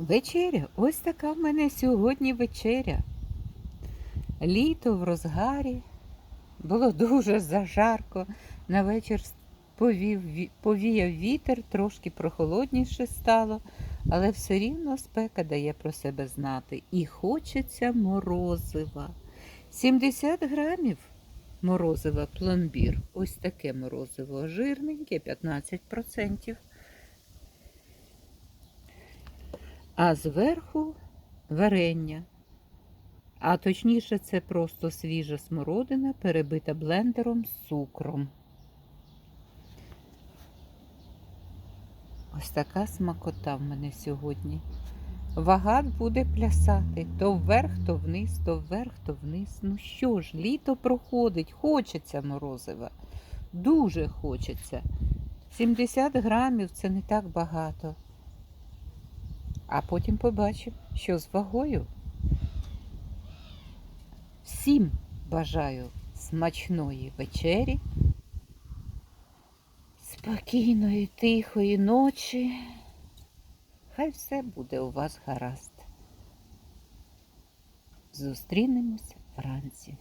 Вечеря. Ось така в мене сьогодні вечеря. Літо в розгарі. Було дуже зажарко. На вечір повів, повіяв вітер, трошки прохолодніше стало, але все рівно спека дає про себе знати. І хочеться морозива. 70 грамів морозива пломбір. Ось таке морозиво. Жирненьке, 15%. А зверху варення. А точніше, це просто свіжа смородина, перебита блендером з цукром. Ось така смакота в мене сьогодні. Вага буде плясати то вверх, то вниз, то вверх, то вниз. Ну що ж, літо проходить, хочеться морозива. Дуже хочеться. 70 грамів це не так багато. А потім побачимо, що з вагою. Всім бажаю смачної вечері, спокійної, тихої ночі. Хай все буде у вас гаразд. Зустрінемося вранці.